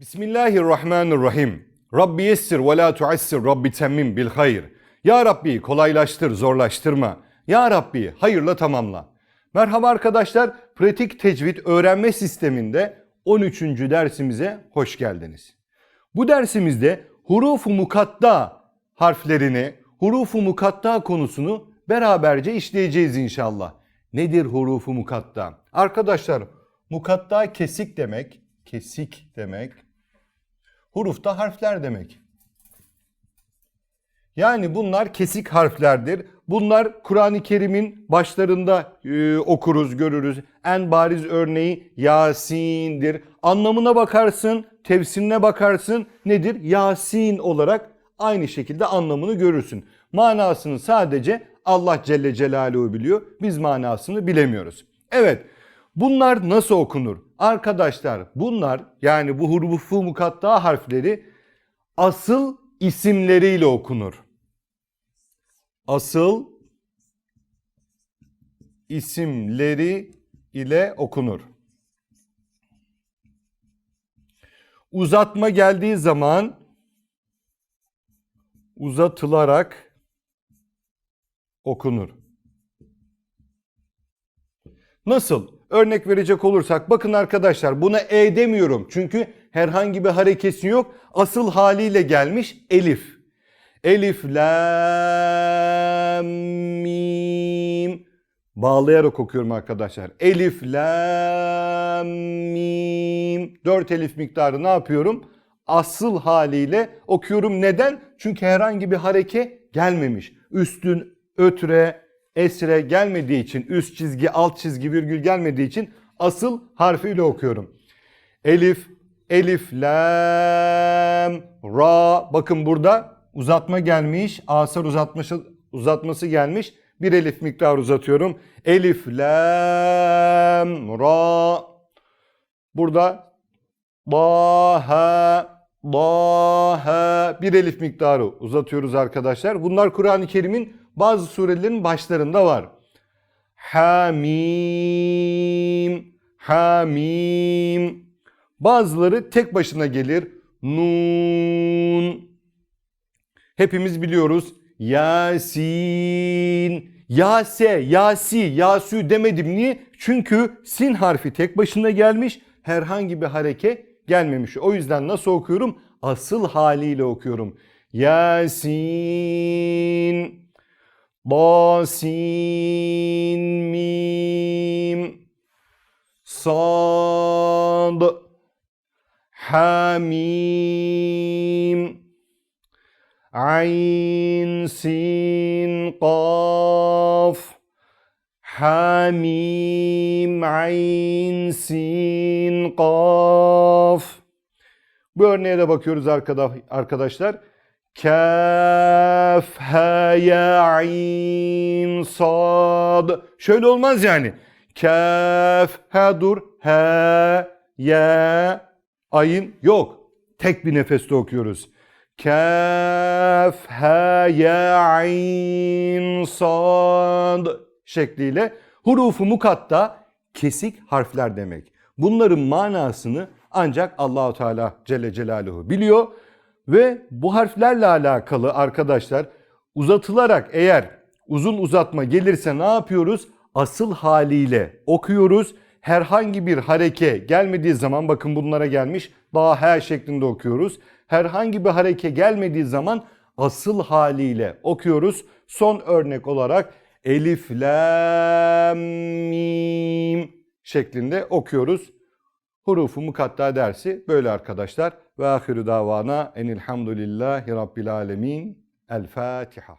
Bismillahirrahmanirrahim. Rabbi yessir ve la tuassir Rabbi temmim bil hayır. Ya Rabbi kolaylaştır zorlaştırma. Ya Rabbi hayırla tamamla. Merhaba arkadaşlar. Pratik tecvid öğrenme sisteminde 13. dersimize hoş geldiniz. Bu dersimizde hurufu mukatta harflerini, hurufu mukatta konusunu beraberce işleyeceğiz inşallah. Nedir hurufu mukatta? Arkadaşlar mukatta kesik demek, kesik demek. Hurufta harfler demek. Yani bunlar kesik harflerdir. Bunlar Kur'an-ı Kerim'in başlarında e, okuruz, görürüz. En bariz örneği Yasin'dir. Anlamına bakarsın, tefsirine bakarsın nedir? Yasin olarak aynı şekilde anlamını görürsün. Manasını sadece Allah Celle Celaluhu biliyor. Biz manasını bilemiyoruz. Evet. Bunlar nasıl okunur? Arkadaşlar bunlar yani bu hurufu mukatta harfleri asıl isimleriyle okunur. Asıl isimleri ile okunur. Uzatma geldiği zaman uzatılarak okunur. Nasıl? Örnek verecek olursak bakın arkadaşlar buna E demiyorum. Çünkü herhangi bir harekesi yok. Asıl haliyle gelmiş elif. Elif, la, mim. Bağlayarak okuyorum arkadaşlar. Elif, la, mim. Dört elif miktarı ne yapıyorum? Asıl haliyle okuyorum. Neden? Çünkü herhangi bir hareke gelmemiş. Üstün, ötre, esre gelmediği için, üst çizgi, alt çizgi, virgül gelmediği için asıl harfiyle okuyorum. Elif, elif, lam, ra. Bakın burada uzatma gelmiş. Asar uzatması, uzatması gelmiş. Bir elif miktar uzatıyorum. Elif, lam, ra. Burada daha, daha bir elif miktarı uzatıyoruz arkadaşlar. Bunlar Kur'an-ı Kerim'in bazı surelerin başlarında var. Hamim, hamim. Bazıları tek başına gelir. Nun. Hepimiz biliyoruz. Yasin. Yase, Yasi, Yasü demedim. Niye? Çünkü sin harfi tek başına gelmiş. Herhangi bir hareke gelmemiş. O yüzden nasıl okuyorum? Asıl haliyle okuyorum. Yasin. Basin mim sad hamim ayn sin qaf hamim ayn sin qaf bu örneğe de bakıyoruz arkada- arkadaşlar. Kaf, ha, ya, ayn, sad. Şöyle olmaz yani. Kaf, ha dur, ha, ya, ayın yok. Tek bir nefeste okuyoruz. Kaf, ha, ya, ayn, sad şekliyle hurufu mukatta kesik harfler demek. Bunların manasını ancak Allahu Teala Celle Celaluhu biliyor ve bu harflerle alakalı arkadaşlar uzatılarak eğer uzun uzatma gelirse ne yapıyoruz? Asıl haliyle okuyoruz. Herhangi bir hareke gelmediği zaman bakın bunlara gelmiş daha her şeklinde okuyoruz. Herhangi bir hareke gelmediği zaman asıl haliyle okuyoruz. Son örnek olarak elif lam mim şeklinde okuyoruz. Hurufu mukatta dersi böyle arkadaşlar. Ve ahiru davana enilhamdülillahi rabbil alemin. El Fatiha.